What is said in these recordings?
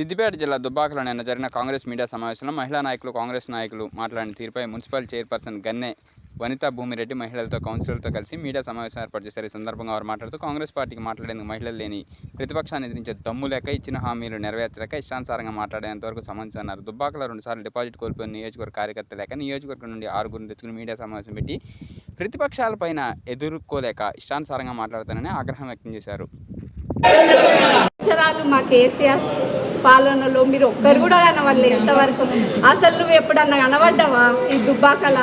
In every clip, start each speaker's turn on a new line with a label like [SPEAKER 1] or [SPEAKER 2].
[SPEAKER 1] సిద్దిపేట జిల్లా దుబ్బాకలో నిన్న జరిగిన కాంగ్రెస్ మీడియా సమావేశంలో మహిళా నాయకులు కాంగ్రెస్ నాయకులు మాట్లాడిన తీరుపై మున్సిపల్ చైర్పర్సన్ గన్నె వనితా భూమిరెడ్డి మహిళలతో కౌన్సిలర్లతో కలిసి మీడియా సమావేశం ఏర్పాటు చేశారు. ఈ సందర్భంగా వారు మాట్లాడుతూ కాంగ్రెస్ పార్టీకి మాట్లాడేందుకు మహిళలు లేని ప్రతిపక్షాన్ని ఎదిరించే దమ్ము లేక ఇచ్చిన హామీలు నెరవేర్చలేక ఇష్టానుసారంగా మాట్లాడేంతవరకు వరకు అన్నారు. దుబ్బాకలో రెండుసార్లు డిపాజిట్ కోల్పోయిన నియోజకవర్గ కార్యకర్త లేక నియోజకవర్గం నుండి ఆరుగురిని తెచ్చుకుని మీడియా సమావేశం పెట్టి ప్రతిపక్షాలపైన ఎదుర్కోలేక ఇష్టానుసారంగా మాట్లాడతానని ఆగ్రహం వ్యక్తం చేశారు.
[SPEAKER 2] సంవత్సరాలు మా కేసీఆర్ పాలనలో మీరు ఒక్కరు కూడా కనవాలి ఎంతవరకు అసలు నువ్వు ఎప్పుడన్నా కనబడ్డావా ఈ దుబ్బాకల?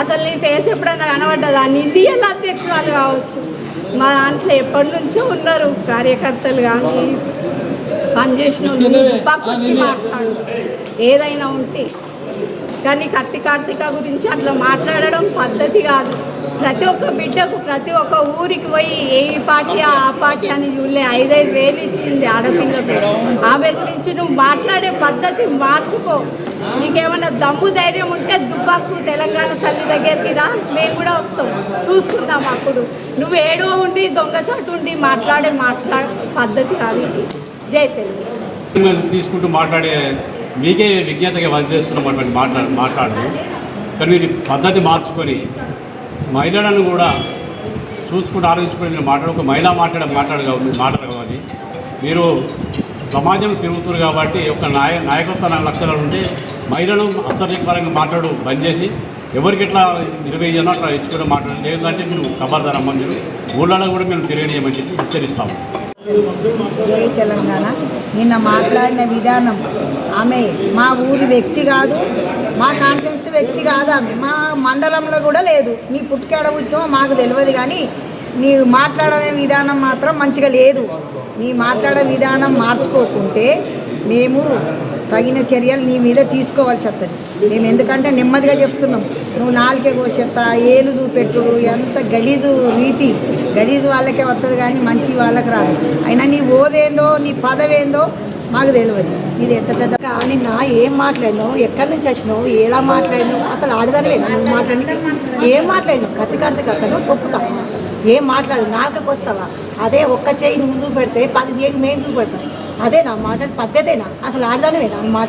[SPEAKER 2] అసలు నీ ఫేస్ ఎప్పుడన్నా కనబడ్డదా? నీ ఇండియల్ అధ్యక్షురాలు కావచ్చు. మా దాంట్లో ఎప్పటి నుంచో ఉన్నారు కార్యకర్తలు కానీ పనిచేసిన దుబ్బాకొచ్చి దుబ్బాకు మాట్లాడు ఏదైనా ఉంటే. కానీ కత్తి కార్తిక గురించి అట్లా మాట్లాడడం పద్ధతి కాదు. ప్రతి ఒక్క బిడ్డకు ప్రతి ఒక్క ఊరికి పోయి ఏ పార్టీ ఆ పార్టీ అని చూడలే. ఐదైదు వేలు ఇచ్చింది ఆడపిల్లకు. ఆమె గురించి నువ్వు మాట్లాడే పద్ధతి మార్చుకో. నీకేమైనా దమ్ము ధైర్యం ఉంటే దుబ్బాకు తెలంగాణ తల్లి దగ్గరికి రా. మేము కూడా వస్తాం. చూసుకుందాం అప్పుడు. నువ్వు ఏడో ఉండి దొంగచాటు ఉండి మాట్లాడే మాట్లాడే పద్ధతి కాదు జై తెలుగు
[SPEAKER 3] తీసుకుంటూ మాట్లాడే మీకే విజ్ఞతగా వదిలేస్తున్నటువంటి మాట్లాడు మాట్లాడదు కానీ మీరు పద్ధతి మార్చుకొని మహిళలను కూడా చూసుకుంటూ ఆలోచించుకొని మీరు మాట్లాడు ఒక మహిళ మాట్లాడ మాట్లాడగా మాట్లాడగలని మీరు సమాజం తిరుగుతున్నారు కాబట్టి ఒక నాయ నాయకత్వ లక్షణాలు ఉంటే మహిళలు అసభ్యకరంగా మాట్లాడు బంద్ చేసి ఎవరికి ఎట్లా నిర్వహించాలో అట్లా ఇచ్చుకుంటూ మాట్లాడు. లేదంటే మీరు ఖబర్దారమ్మ మీరు ఊళ్ళలో కూడా మేము తిరగనీయమని చెప్పి హెచ్చరిస్తాము.
[SPEAKER 4] జై తెలంగాణ. నిన్న మాట్లాడిన విధానం ఆమె మా ఊరి వ్యక్తి కాదు మా కాన్షియన్స్ వ్యక్తి కాదు ఆమె. మా మండలంలో కూడా లేదు. నీ పుట్టుకాడ పుట్టినో మాకు తెలియదు కానీ నీ మాట్లాడే విధానం మాత్రం మంచిగా లేదు. నీ మాట్లాడే విధానం మార్చుకోకుంటే మేము తగిన చర్యలు నీ మీద తీసుకోవాల్సి వస్తుంది. మేము ఎందుకంటే నెమ్మదిగా చెప్తున్నాం. నువ్వు నాలుకే కోసేస్తా ఏలు చూపెట్టుడు ఎంత గలీజు రీతి గలీజు వాళ్ళకే వస్తుంది కానీ మంచి వాళ్ళకి రాదు. అయినా నీ ఓదేందో నీ పదవేందో మాకు తెలియదు ఇది ఎంత పెద్ద
[SPEAKER 5] కానీ నా ఏం మాట్లాడినావు? ఎక్కడి నుంచి వచ్చినావు? ఎలా మాట్లాడినావు? అసలు ఆడదానివే నువ్వు మాట్లాడి ఏం మాట్లాడినావు? కత్తి కత్తి కక్కను తొక్కుతా. ఏం మాట్లాడు? నాలుకకు వస్తావా? అదే ఒక్క చేయి నువ్వు చూపెడితే పది చేయి మేము చూపెడతాం. అదే నా మాట్లాడి పద్ధతేనా? అసలు ఆడదాని నా మాట